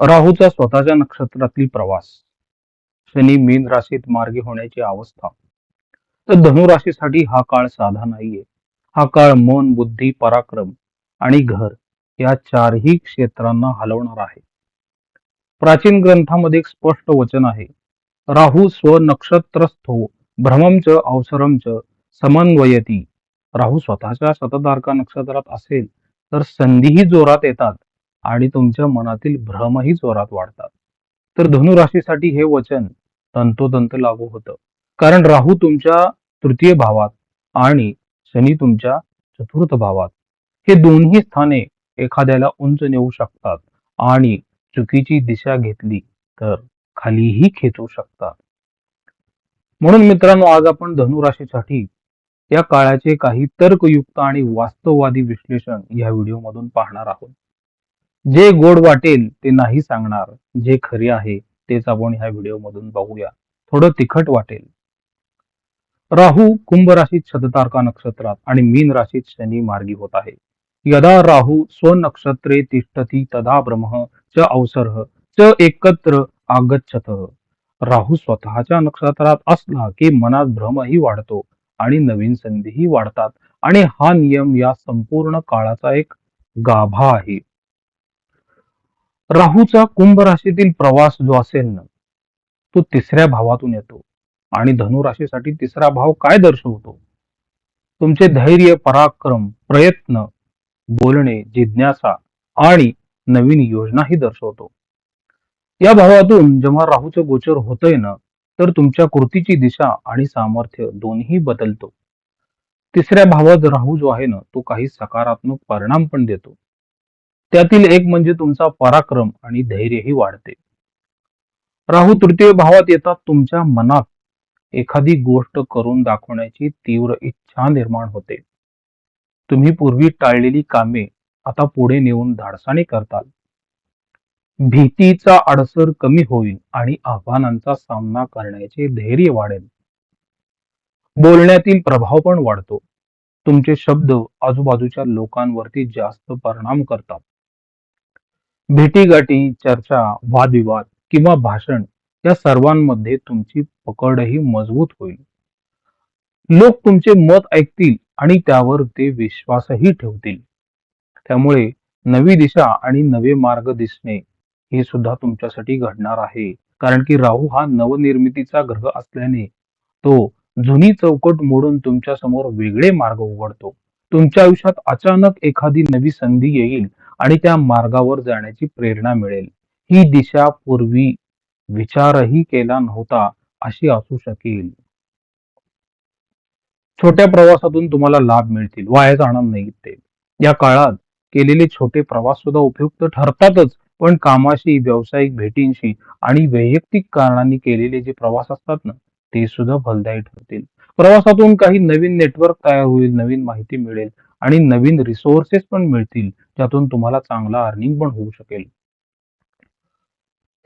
राहूचा स्वतःच्या नक्षत्रातील प्रवास. शनी मीन राशीत मार्गी होण्याची अवस्था. तर धनुराशीसाठी हा काळ साधा नाहीये. हा काळ मन बुद्धी पराक्रम आणि घर या चारही क्षेत्रांना हलवणार आहे. प्राचीन ग्रंथामध्ये एक स्पष्ट वचन आहे. राहू स्व नक्षत्रस्थो भ्रमंच अवसरमच समन्वयती. राहू स्वतःच्या शतधारका नक्षत्रात असेल तर संधीही जोरात येतात. आणि तुमच्या मनातील भ्रमही जोरात वाढतात. तर धनु राशीसाठी हे वचन तंतोतंत लागू होतं. कारण राहू तुमच्या तृतीय भावात आणि शनी तुमच्या चतुर्थ भावात. हे दोन्ही स्थाने एखाद्याला उंच नेऊ शकतात आणि चुकीची दिशा घेतली तर खालीही खेचू शकतात. म्हणून मित्रांनो आज आपण धनुराशीसाठी या काळाचे काही तर्कयुक्त आणि वास्तववादी विश्लेषण या व्हिडिओमधून पाहणार आहोत. जे गोड वाटेल ते नाही सांगणार जे खरे आहे तेच आपण ह्या व्हिडिओमधून बघूया. थोडं तिखट वाटेल. राहू कुंभ राशीत शततारका नक्षत्रात आणि मीन राशीत शनी मार्गी होत आहे. यदा राहू स्वनक्षत्रे तिष्ठती तदा ब्रह्म च अवसर च एकत्र आगच्छत. राहू स्वतःच्या नक्षत्रात असला की मनात भ्रमही वाढतो आणि नवीन संधीही वाढतात आणि हा नियम या संपूर्ण काळाचा एक गाभा आहे. राहूचा कुंभ राशीतील प्रवास जो असेल ना तो तिसऱ्या भावातून येतो. आणि धनु राशीसाठी तिसरा भाव काय दर्शवतो? तुमचे धैर्य पराक्रम प्रयत्न बोलणे जिज्ञासा आणि नवीन योजनाही दर्शवतो. या भावातून जेव्हा राहूचं गोचर होतंय ना तर तुमच्या कृतीची दिशा आणि सामर्थ्य दोन्ही बदलतो. तिसऱ्या भावात राहू जो आहे ना तो काही सकारात्मक परिणाम पण देतो. त्यातील एक म्हणजे तुमचा पराक्रम आणि धैर्यही वाढते. राहू तृतीय भावात येतात तुमच्या मनात एखादी गोष्ट करून दाखवण्याची तीव्र इच्छा निर्माण होते. तुम्ही पूर्वी टाळलेली कामे आता पुढे नेऊन धाडसाने करताल. भीतीचा अडसर कमी होईल आणि आव्हानांचा सामना करण्याचे धैर्य वाढेल. बोलण्यातील प्रभाव पण वाढतो. तुमचे शब्द आजूबाजूच्या लोकांवरती जास्त परिणाम करतात. भेटीगाठी चर्चा वादविवाद किंवा भाषण या सर्वांमध्ये तुमची पकडही मजबूत होईल. लोक तुमचे मत ऐकतील आणि त्यावर ते विश्वासही ठेवतील. त्यामुळे नवी दिशा आणि नवे मार्ग दिसणे हे सुद्धा तुमच्यासाठी घडणार आहे. कारण की राहू हा नवनिर्मितीचा ग्रह असल्याने तो जुनी चौकट मोडून तुमच्यासमोर वेगळे मार्ग उघडतो. तुमच्या आयुष्यात अचानक एखादी नवी संधी येईल आणि त्या मार्गावर जाण्याची प्रेरणा मिळेल. ही दिशा पूर्वी विचारही केला नव्हता अशी असू शकेल. छोट्या प्रवासातून तुम्हाला लाभ मिळतील. वाया जाणार नाही ते. या काळात केलेले छोटे प्रवास सुद्धा उपयुक्त ठरतातच पण कामाशी व्यावसायिक भेटींशी आणि वैयक्तिक कारणांनी केलेले जे प्रवास असतात ना ते सुद्धा फलदायी ठरतील. प्रवासातून काही नवीन नेटवर्क तयार होईल नवीन माहिती मिळेल आणि नवीन रिसोर्सेस पण मिळतील ज्यातून तुम्हाला चांगला अर्निंग पण होऊ शकेल.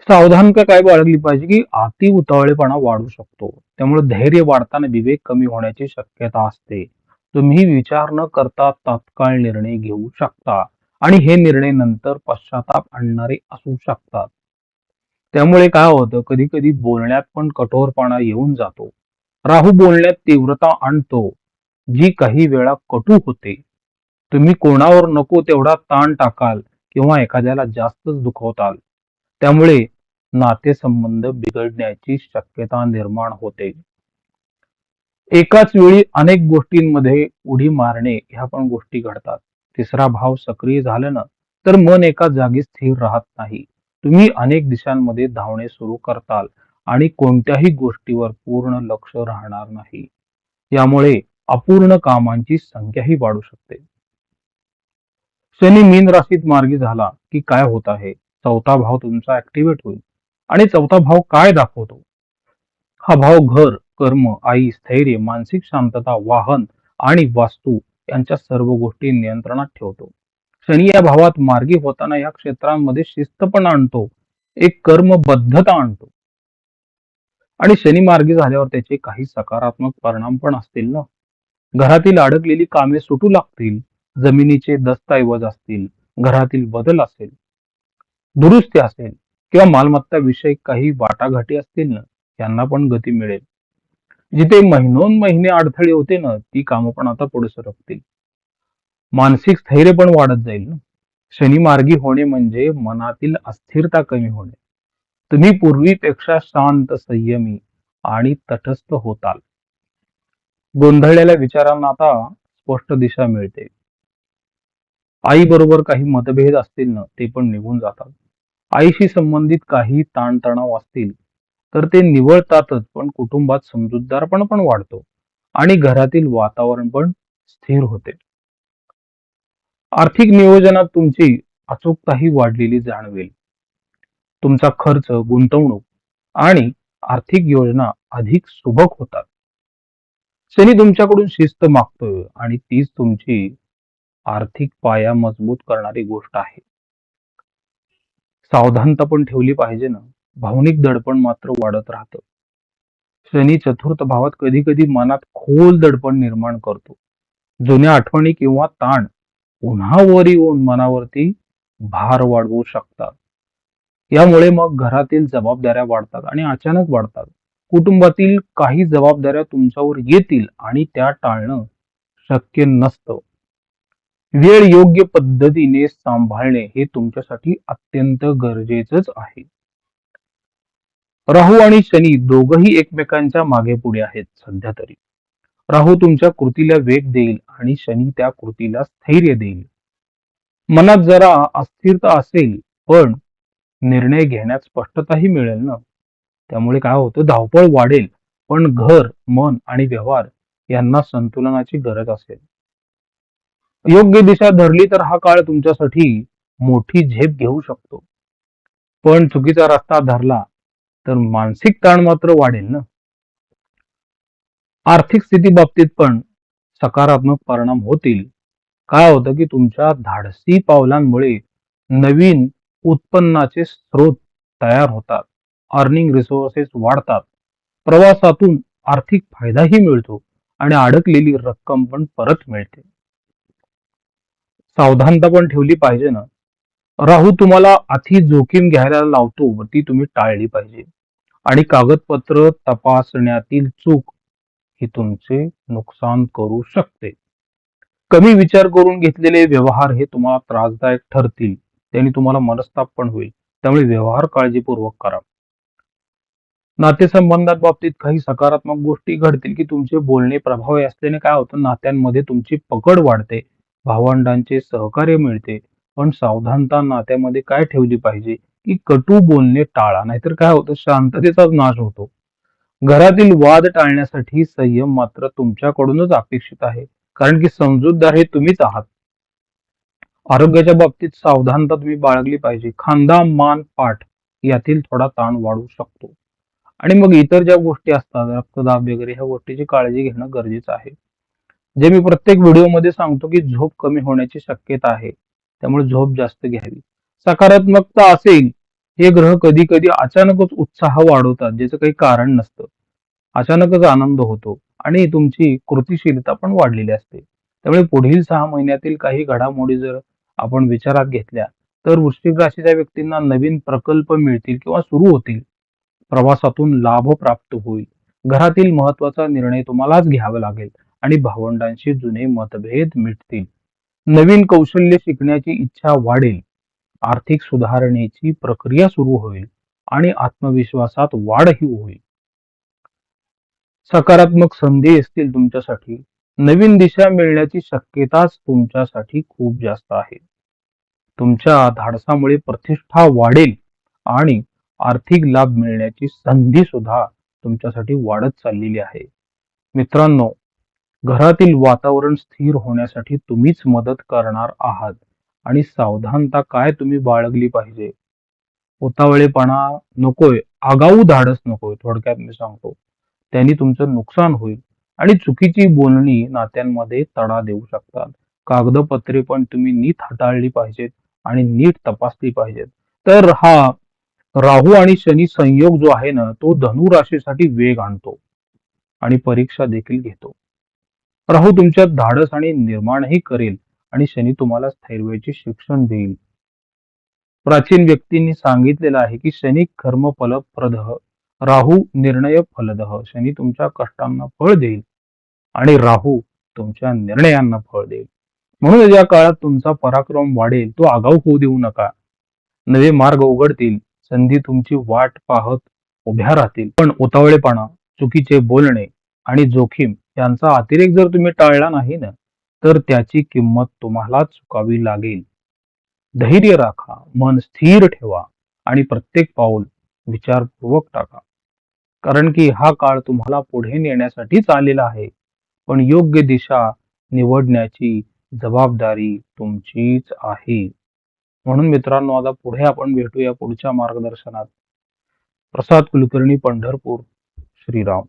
सावधानता काय बाळगली पाहिजे की अति उतावळेपणा वाढू शकतो. त्यामुळे धैर्य वाढताना विवेक कमी होण्याची शक्यता असते. तुम्ही विचार न करता तात्काळ निर्णय घेऊ शकता आणि हे निर्णय नंतर पश्चाताप आणणारे असू शकतात. त्यामुळे काय होतं कधी कधी बोलण्यात पण कठोरपणा येऊन जातो. राहू बोलण्यात तीव्रता आणतो. जी काही वेळा कटू होते तुम्ही कोणावर नको तेवढा ताण टाकाल किंवा एखाद्याला जास्तच दुखवताल. त्यामुळे नातेसंबंध बिघडण्याची शक्यता निर्माण होते. एकाच वेळी अनेक गोष्टींमध्ये उडी मारणे ह्या पण गोष्टी घडतात. तिसरा भाव सक्रिय झालं ना तर मन एका जागी स्थिर राहत नाही. तुम्ही अनेक दिशांमध्ये धावणे सुरू करताल आणि कोणत्याही गोष्टीवर पूर्ण लक्ष राहणार नाही. यामुळे अपूर्ण कामांची संख्याही वाढू शकते. शनी मीन राशीत मार्गी झाला की काय होत आहे? चौथा भाव तुमचा ऍक्टिव्हेट होईल. आणि चौथा भाव काय दाखवतो? हा भाव घर कर्म आई स्थैर्य मानसिक शांतता वाहन आणि वास्तू यांच्या सर्व गोष्टी नियंत्रणात ठेवतो. शनी या भावात मार्गी होताना या क्षेत्रांमध्ये शिस्तपणा आणतो एक कर्मबद्धता आणतो. आणि शनी मार्गी झाल्यावर त्याचे काही सकारात्मक परिणाम पण असतील ना? घरातील अडकलेली कामे सुटू लागतील जमिनीचे दस्तऐवज असतील घरातील बदल असेल दुरुस्ती असेल किंवा मालमत्ता विषयी काही वाटाघाटी असतील ना यांना पण गती मिळेल. जिथे महिनोन महिने अडथळे होते ना ती कामं पण आता पुढे सरकतील. मानसिक स्थैर्य पण वाढत जाईल ना. शनी मार्गी होणे म्हणजे मनातील अस्थिरता कमी होणे. तुम्ही पूर्वीपेक्षा शांत संयमी आणि तटस्थ होताल. गोंधळलेल्या विचारांना आता स्पष्ट दिशा मिळते. आई बरोबर काही मतभेद असतील ना ते पण निघून जातात. आईशी संबंधित काही ताणतणाव असतील तर ते निवळतातच पण कुटुंबात समजूतदारपण पण वाढतो आणि घरातील वातावरण पण स्थिर होते. आर्थिक नियोजनात तुमची अचूकताही वाढलेली जाणवेल. तुमचा खर्च गुंतवणूक आणि आर्थिक योजना अधिक सुबक होतात. शनी तुमच्याकडून शिस्त मागतोय आणि तीच तुमची आर्थिक पाया मजबूत करणारी गोष्ट आहे. सावधानता पण ठेवली पाहिजे ना. भावनिक दडपण मात्र वाढत राहतं. शनी चतुर्थ भावात कधी कधी मनात खोल दडपण निर्माण करतो. जुन्या आठवणी किंवा ताण पुन्हा वर येऊन मनावरती भार वाढवू शकतात. यामुळे मग घरातील जबाबदाऱ्या वाढतात आणि अचानक वाढतात. कुटुंबातील काही जबाबदाऱ्या तुमच्यावर येतील आणि त्या टाळणं शक्य नसतं. वेळ योग्य पद्धतीने सांभाळणे हे तुमच्यासाठी अत्यंत गरजेचंच आहे. राहू आणि शनी दोघही एकमेकांच्या मागे पुढे आहेत सध्या तरी. राहू तुमच्या कृतीला वेग देईल आणि शनी त्या कृतीला स्थैर्य देईल. मनात जरा अस्थिरता असेल पण निर्णय घेण्यात स्पष्टताही मिळेल ना? त्यामुळे काय होतं धावपळ वाढेल पण घर मन आणि व्यवहार यांना संतुलनाची गरज असेल. योग्य दिशा धरली तर हा काळ तुमच्यासाठी मोठी झेप घेऊ शकतो. पण चुकीचा रस्ता धरला तर मानसिक ताण मात्र वाढेल ना? आर्थिक स्थिती बाबतीत पण सकारात्मक परिणाम होतील. काय होतं की तुमच्या धाडसी पावलांमुळे नवीन उत्पन्नाचे स्रोत तयार होतात. अर्निंग रिसोर्सेस वाढतात. प्रवासातून आर्थिक फायदाही मिळतो आणि अडकलेली रक्कम पण परत मिळते. सावधानता पण ठेवली पाहिजे ना. राहू तुम्हाला अति जोखीम घ्यायला लावतो व ती तुम्ही टाळली पाहिजे. आणि कागदपत्र तपासण्यातील चूक ही तुमचे नुकसान करू शकते. कमी विचार करून घेतलेले व्यवहार हे तुम्हाला त्रासदायक ठरतील. त्यांनी तुम्हाला मनस्ताप पण होईल. त्यामुळे व्यवहार काळजीपूर्वक करा. नातेसंबंधात बाबतीत काही सकारात्मक गोष्टी घडतील की तुमचे बोलणे प्रभावी असल्याने काय होतं? नात्यांमध्ये तुमची पकड वाढते भावंडांचे सहकार्य मिळते. पण सावधानता नात्यामध्ये काय ठेवली पाहिजे? की कटू बोलणे टाळा नाहीतर काय होतं? शांततेचाच नाश होतो. घरातील वाद टाळण्यासाठी संयम मात्र तुमच्याकडूनच अपेक्षित आहे. कारण की समजूतदार हे तुम्हीच आहात. आरोग्याच्या बाबतीत सावधानता तुम्ही बाळगली पाहिजे. खांदा मान पाठ यातील थोडा ताण वाढू शकतो. आणि मग इतर ज्या गोष्टी असतात रक्तदाब वगैरे ह्या गोष्टीची काळजी घेणं गरजेचं आहे. जे मी प्रत्येक व्हिडिओमध्ये सांगतो की झोप कमी होण्याची शक्यता आहे त्यामुळे झोप जास्त घ्यावी. सकारात्मकता असेल हे ग्रह कधी कधी अचानकच उत्साह वाढवतात ज्याचं काही कारण नसतं. अचानकच आनंद होतो आणि तुमची कृतिशीलता पण वाढलेली असते. त्यामुळे पुढील सहा महिन्यातील काही घडामोडी जर आपण विचारात घेतल्या तर वृश्चिक राशीच्या व्यक्तींना नवीन प्रकल्प मिळतील किंवा सुरू होतील. प्रवासातून लाभ प्राप्त होईल. घरातील महत्त्वाचा निर्णय तुम्हालाच घ्यावा लागेल आणि भावंडांशी जुने मतभेद मिटतील. नवीन कौशल्य शिकण्याची इच्छा वाढेल. आर्थिक सुधारणेची प्रक्रिया सुरू होईल आणि आत्मविश्वासात वाढही होईल. सकारात्मक संधी असतील तुमच्यासाठी. नवीन दिशा मिळण्याची शक्यताच तुमच्यासाठी खूप जास्त आहे. तुमच्या धाडसामुळे प्रतिष्ठा वाढेल आणि आर्थिक लाभ मिळण्याची संधी सुद्धा तुमच्यासाठी वाढत चाललेली आहे. मित्रांनो घरातील वातावरण स्थिर होण्यासाठी तुम्हीच मदत करणार आहात आणि सावधानता काय तुम्ही बाळगली पाहिजे? उतावळेपणा नकोय आगाऊ धाडस नकोय थोडक्यात मी सांगतो. त्यांनी तुमचं नुकसान होईल आणि चुकीची बोलणी नात्यांमध्ये तडा देऊ शकतात. कागदपत्रे पण तुम्ही नीट हाताळली पाहिजेत आणि नीट तपासली पाहिजेत. तर हा राहू आणि शनी संयोग जो आहे ना तो धनु राशीसाठी वेग आणतो आणि परीक्षा देखील घेतो. राहू तुमच्यात धाडस आणि निर्माणही करेल आणि शनी तुम्हाला स्थैर्याचे शिक्षण देईल. प्राचीन व्यक्तींनी सांगितलेलं आहे की शनी कर्म फलप्रद राहू निर्णय फलदह शनी तुमच्या कष्टांना फळ देईल आणि राहू तुमच्या निर्णयांना फळ देईल. म्हणून या काळात तुमचा पराक्रम वाढेल तो आगाऊ होऊ देऊ नका. नवे मार्ग उघडतील संधी तुमची वाट पाहत उभ्या राहतील. पण उतावळेपणा चुकीचे बोलणे आणि जोखीम यांचा अतिरेक जर तुम्ही टाळला नाही ना तर त्याची किंमत तुम्हाला चुकावी लागेल. धैर्य राखा मन स्थिर ठेवा आणि प्रत्येक पाऊल विचारपूर्वक टाका. कारण की हा काळ तुम्हाला पुढे नेण्यासाठीच आलेला आहे. पण योग्य दिशा निवडण्याची जबाबदारी तुमचीच आहे. म्हणून मित्रांनो आता पुढे आपण भेटूया पुढच्या मार्गदर्शनात. प्रसाद कुलकर्णी पंढरपूर श्रीराम.